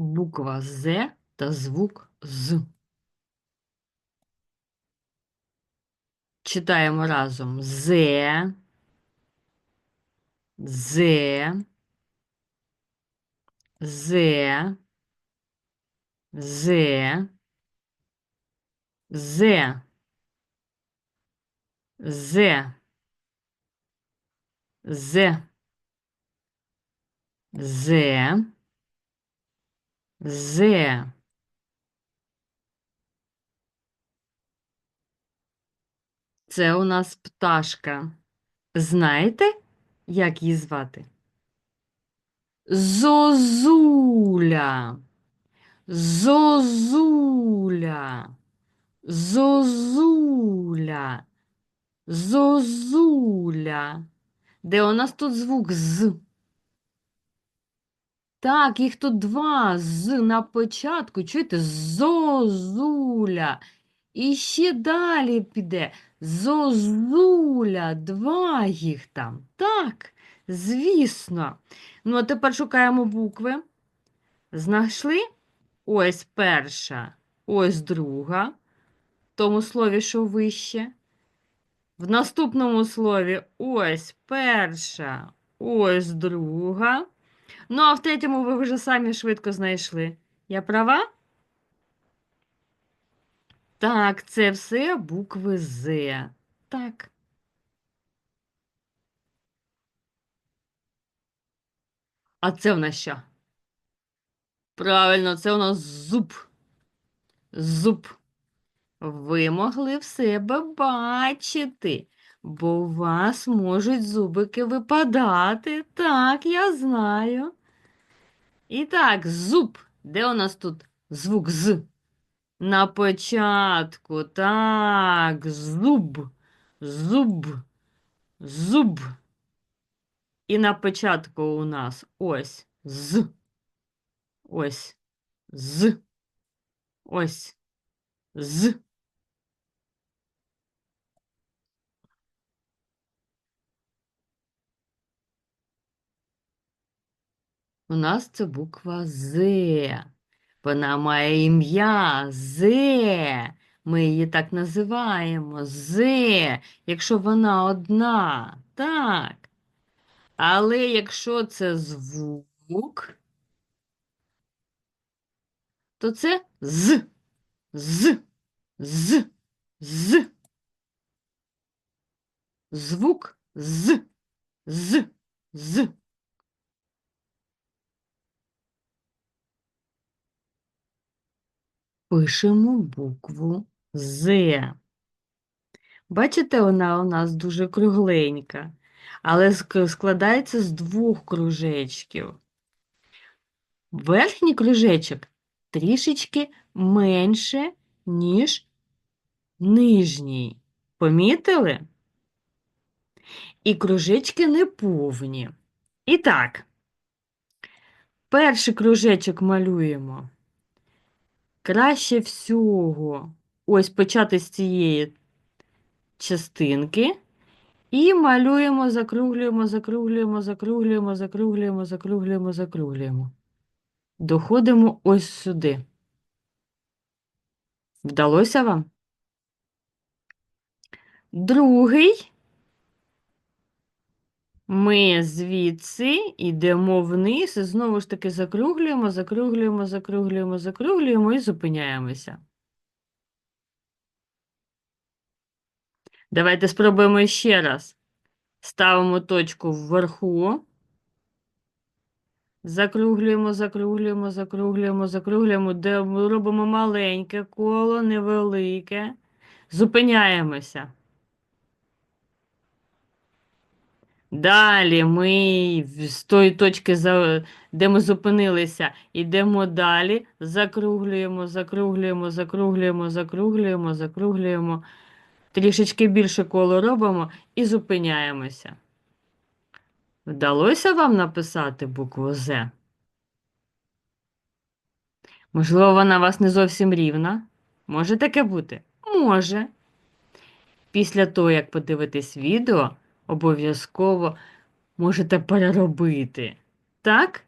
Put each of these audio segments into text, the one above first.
буква З та звук З. Читаємо разом З, З, З, З, З, З, З, З. Зе. Це у нас пташка. Знаєте, як її звати? Зозуля. Зозуля. Зозуля. Зозуля. Де у нас тут звук з? Так, їх тут два з на початку. Чуєте? Зозуля. І ще далі піде. Зозуля, два їх там. Так, звісно. Ну, а тепер шукаємо букви. Знайшли? Ось перша, ось друга. В тому слові, що вище. В наступному слові ось перша, ось друга. Ну, а в третьому ви вже самі швидко знайшли. Я права? Так, це все букви З. Так. А це в нас що? Правильно, це у нас зуб. Зуб. Ви могли в себе бачити, бо у вас можуть зубики випадати. Так, я знаю. І так, зуб. Де у нас тут звук з? На початку. Так, зуб, зуб, зуб. І на початку у нас ось з. Ось з. Ось з. У нас це буква З. Вона має ім'я Зе. Ми її так називаємо Зе, якщо вона одна. Так. Але якщо це звук, то це з, з, з, з. Звук з, з, з. Пишемо букву З. Бачите, вона у нас дуже кругленька, але складається з двох кружечків. Верхній кружечок трішечки менше, ніж нижній. Помітили? І кружечки неповні. І так, перший кружечок малюємо. Краще всього ось почати з цієї частинки. І малюємо, закруглюємо, закруглюємо, закруглюємо, закруглюємо, закруглюємо, закруглюємо. Доходимо ось сюди. Вдалося вам? Другий. Ми звідси йдемо вниз і знову ж таки закруглюємо, закруглюємо, закруглюємо, закруглюємо і зупиняємося. Давайте спробуємо ще раз. Ставимо точку вверху. Закруглюємо, закруглюємо, закруглюємо, закруглюємо, де робимо маленьке коло, невелике. Зупиняємося. Далі ми з тої точки, де ми зупинилися, йдемо далі, закруглюємо, закруглюємо, закруглюємо, закруглюємо, закруглюємо. Трішечки більше коло робимо і зупиняємося. Вдалося вам написати букву З? Можливо, вона у вас не зовсім рівна? Може таке бути? Може. Після того, як подивитесь відео, обов'язково можете переробити. Так?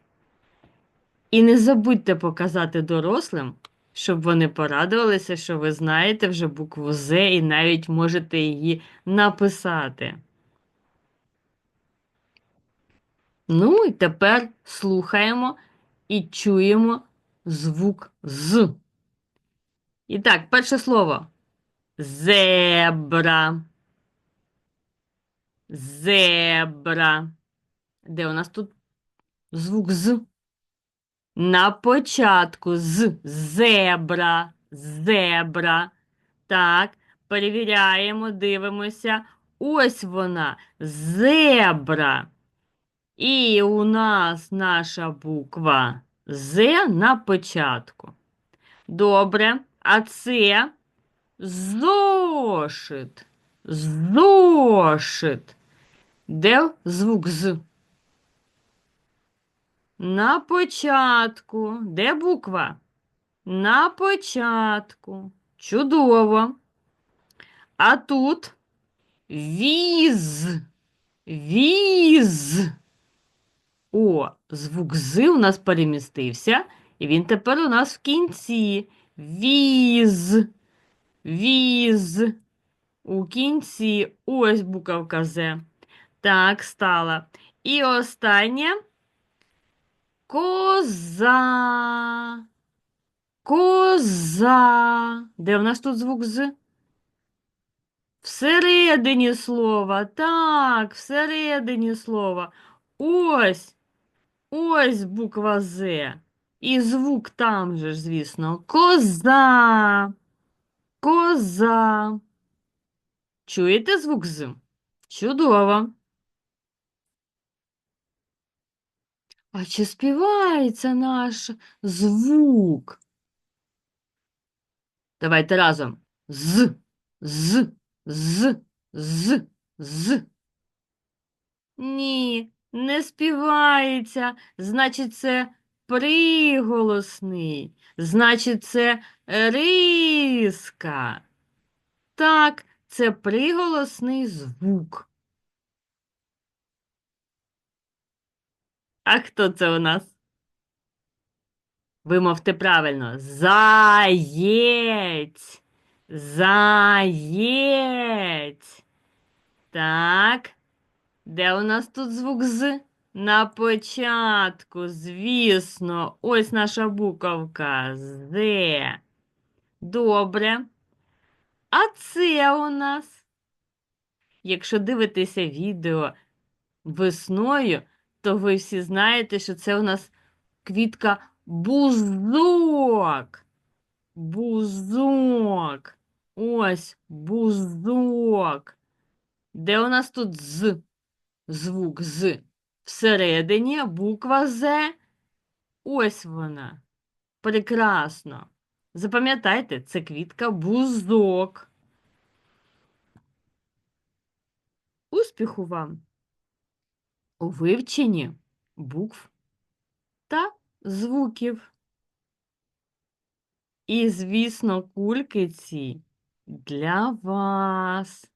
І не забудьте показати дорослим, щоб вони порадувалися, що ви знаєте вже букву З і навіть можете її написати. Ну і тепер слухаємо і чуємо звук з. І так, перше слово. Зебра. Зебра. Де у нас тут звук з? На початку з зебра. Зебра. Так, перевіряємо, дивимося. Ось вона. Зебра. І у нас наша буква З на початку. Добре, а це зошит. Зошит. Де звук з? На початку. Де буква? На початку. Чудово. А тут віз. Віз. О, звук з у нас перемістився, і він тепер у нас в кінці. Віз. Віз. У кінці. Ось буковка З. Так, стала. І останнє. Коза. Коза. Де у нас тут звук з? Всередині слова. Так, всередині слова. Ось. Ось буква З. І звук там же звісно. Коза. Коза. Чуєте звук з? Чудово. А чи співається наш звук? Давайте разом. З, з, з, з, з. Ні, не співається. Значить, це приголосний. Значить, це риска. Так, це приголосний звук. А хто це у нас? Вимовте правильно. Заєць. Заєць. Так. Де у нас тут звук з? На початку, звісно, ось наша буковка З. Добре. А це у нас? Якщо дивитеся відео весною, то ви всі знаєте, що це у нас квітка бузок. Бузок. Ось бузок. Де у нас тут з? Звук з. Всередині буква З. Ось вона. Прекрасно. Запам'ятайте, це квітка бузок. Успіху вам! У вивченні букв та звуків. І, звісно, кульки ці для вас.